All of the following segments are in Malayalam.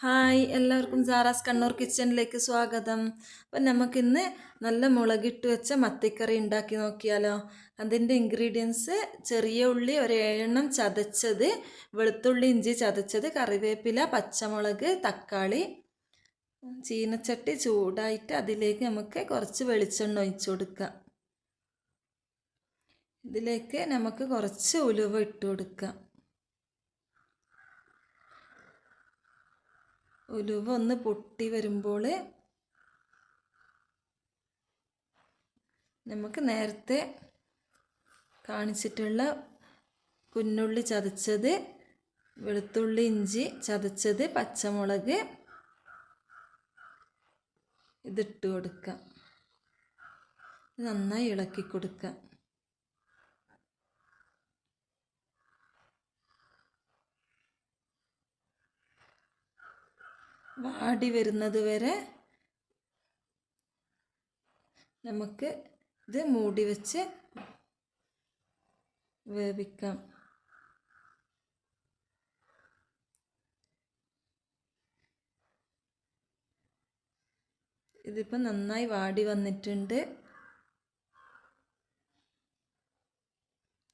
ഹായ് എല്ലാവർക്കും സാറാസ് കണ്ണൂർ കിച്ചണിലേക്ക് സ്വാഗതം. അപ്പം നമുക്കിന്ന് നല്ല മുളകിട്ട് വെച്ച മത്തിക്കറി ഉണ്ടാക്കി നോക്കിയാലോ. അതിന്റെ ഇൻഗ്രീഡിയൻസ് ചെറിയ ഉള്ളി ഒരു ഏഴെണ്ണം ചതച്ചത് വെളുത്തുള്ളി ഇഞ്ചി ചതച്ചത് കറിവേപ്പില പച്ചമുളക് തക്കാളി ചീനച്ചട്ടി ചൂടായിട്ട് അതിലേക്ക് നമുക്ക് കുറച്ച് വെളിച്ചെണ്ണ ഒഴിച്ചു കൊടുക്കാം ഇതിലേക്ക് നമുക്ക് കുറച്ച് ഉലുവ ഇട്ട് കൊടുക്കാം ഉലുവ ഒന്ന് പൊട്ടി വരുമ്പോൾ നമുക്ക് നേരത്തെ കാണിച്ചിട്ടുള്ള കുന്നുള്ളി ചതച്ചത് വെളുത്തുള്ളി ഇഞ്ചി ചതച്ചത് പച്ചമുളക് ഇതിട്ട് കൊടുക്കാം. നന്നായി ഇളക്കി കൊടുക്കാം. വാടി വരുന്നത് വരെ നമുക്ക് ഇത് മൂടി വെച്ച് വേവിക്കാം. ഇതിപ്പോൾ നന്നായി വാടി വന്നിട്ടുണ്ട്.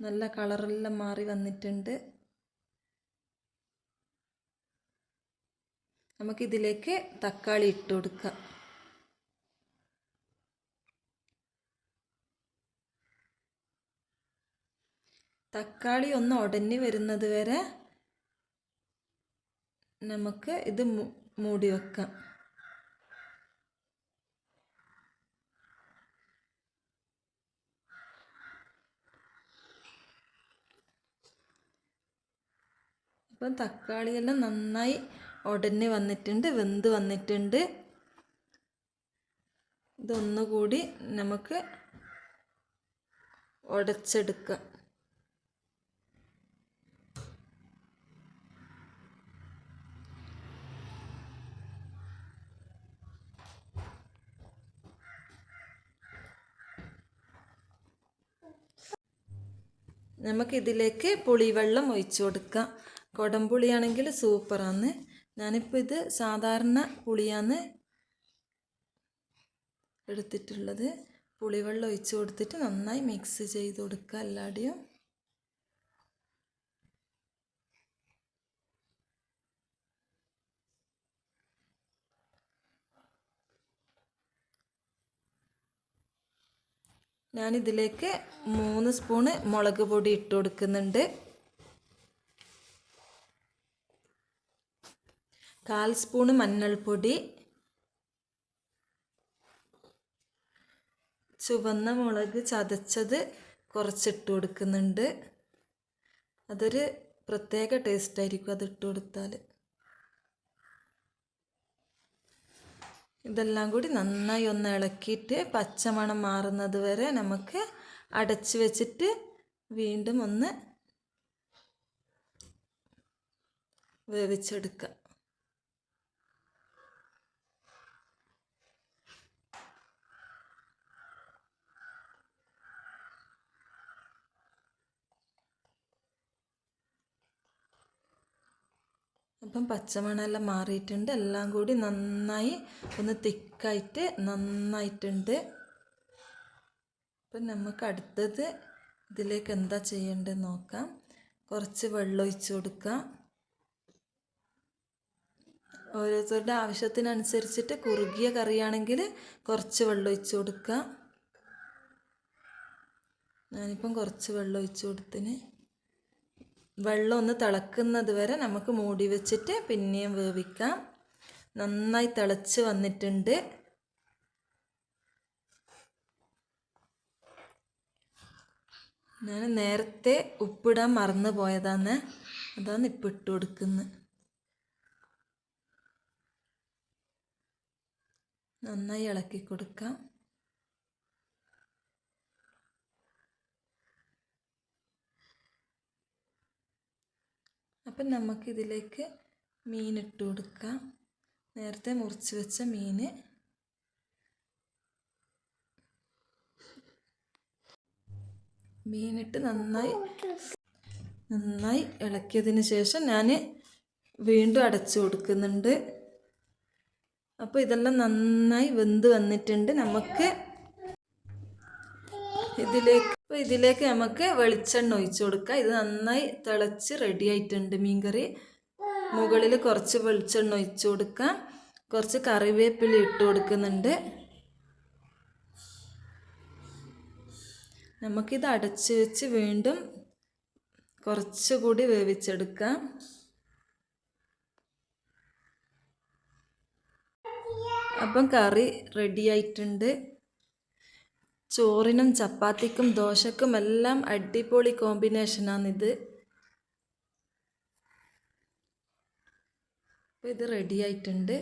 നല്ല കളറെല്ലാം മാറി വന്നിട്ടുണ്ട്. നമുക്കിതിലേക്ക് തക്കാളി ഇട്ട് കൊടുക്കാം. തക്കാളി ഒന്ന് ഉടഞ്ഞു വരുന്നത് വരെ നമുക്ക് ഇത് മൂടി വെക്കാം. അപ്പം തക്കാളിയെല്ലാം നന്നായി ഉടനെ വന്നിട്ടുണ്ട് വെന്ത് വന്നിട്ടുണ്ട്. ഇതൊന്നുകൂടി നമുക്ക് ഉടച്ചെടുക്കാം. നമുക്കിതിലേക്ക് പുളിവെള്ളം ഒഴിച്ചു കൊടുക്കാം. കുടംപുളിയാണെങ്കിൽ സൂപ്പറാണ് ഞാനിപ്പോൾ ഇത് സാധാരണ പുളിയാന്ന് എടുത്തിട്ടുള്ളത്. പുളിവെള്ളം ഒഴിച്ച് കൊടുത്തിട്ട് നന്നായി മിക്സ് ചെയ്ത് കൊടുക്കുക എല്ലാടെയും. ഞാനിതിലേക്ക് മൂന്ന് സ്പൂണ് മുളക് പൊടി ഇട്ട് കൊടുക്കുന്നുണ്ട്. കാൽ സ്പൂൺ മഞ്ഞൾപ്പൊടി ചുവന്ന മുളക് ചതച്ചത് കുറച്ചിട്ട് കൊടുക്കുന്നുണ്ട്. അതൊരു പ്രത്യേക ടേസ്റ്റ് ആയിരിക്കും അത് ഇട്ട് കൊടുത്താൽ ഇതെല്ലാം കൂടി നന്നായി ഒന്ന് ഇളക്കിയിട്ട് പച്ചമണം മാറുന്നത് വരെ നമുക്ക് അടച്ച് വെച്ചിട്ട് വീണ്ടും ഒന്ന് വേവിച്ചെടുക്കാം. അപ്പം പച്ചമണമെല്ലാം മാറിയിട്ടുണ്ട്. എല്ലാം കൂടി നന്നായി ഒന്ന് തിക്കായിട്ട് നന്നായിട്ടുണ്ട്. അപ്പം നമുക്ക് അടുത്തത് ഇതിലേക്ക് എന്താ ചെയ്യേണ്ടത് നോക്കാം. കുറച്ച് വെള്ളം ഒഴിച്ചു കൊടുക്കാം. ഓരോരുത്തരുടെ ആവശ്യത്തിനനുസരിച്ചിട്ട് കുറുകിയ കറിയാണെങ്കിൽ കുറച്ച് വെള്ളം ഒഴിച്ചു കൊടുക്കാം. ഞാനിപ്പം കുറച്ച് വെള്ളം ഒഴിച്ചു കൊടുത്തിന്. വെള്ളം ഒന്ന് തിളക്കുന്നത് വരെ നമുക്ക് മൂടി വെച്ചിട്ട് പിന്നെയും വേവിക്കാം. നന്നായി തിളച്ച് വന്നിട്ടുണ്ട്. ഞാൻ നേരത്തെ ഉപ്പിടാൻ മറന്നു പോയതാണ്. അതാണ് ഇപ്പം ഇട്ട് കൊടുക്കുന്നത് നന്നായി ഇളക്കി കൊടുക്കാം. അപ്പം നമുക്കിതിലേക്ക് മീൻ ഇട്ട് കൊടുക്കാം. നേരത്തെ മുറിച്ച് വെച്ച മീൻ. മീനിട്ട് നന്നായി നന്നായി ഇളക്കിയതിന് ശേഷം ഞാൻ വീണ്ടും അടച്ചു കൊടുക്കുന്നുണ്ട്. അപ്പോൾ ഇതെല്ലാം നന്നായി വെന്ത് വന്നിട്ടുണ്ട്. നമുക്ക് ഇതിലേക്ക് ഇപ്പോൾ ഇതിലേക്ക് നമുക്ക് വെളിച്ചെണ്ണ ഒഴിച്ചു കൊടുക്കാം. ഇത് നന്നായി തിളച്ച് റെഡി ആയിട്ടുണ്ട് മീൻകറി. മുകളിൽ കുറച്ച് വെളിച്ചെണ്ണ ഒഴിച്ചു കൊടുക്കാം. കുറച്ച് കറിവേപ്പില ഇട്ട് കൊടുക്കുന്നുണ്ട്. നമുക്കിത് അടച്ചു വെച്ച് വീണ്ടും കുറച്ചുകൂടി വേവിച്ചെടുക്കാം. അപ്പം കറി റെഡി ആയിട്ടുണ്ട്. ചോറിനും ചപ്പാത്തിക്കും ദോശക്കും എല്ലാം അടിപൊളി കോമ്പിനേഷനാണിത് അപ്പോൾ ഇത് റെഡി ആയിട്ടുണ്ട്.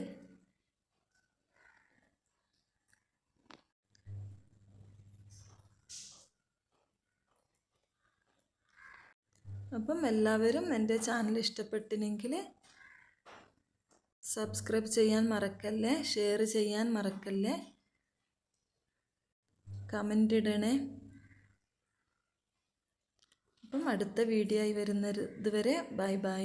അപ്പം എല്ലാവരും എന്റെ ചാനൽ ഇഷ്ടപ്പെട്ടിനെങ്കിൽ സബ്സ്ക്രൈബ് ചെയ്യാൻ മറക്കല്ലേ ഷെയർ ചെയ്യാൻ മറക്കല്ലേ? കമന്റ് ഇടണേ. അപ്പം അടുത്ത വീഡിയോ ആയി വരുന്നത് വരെ ബൈ ബൈ.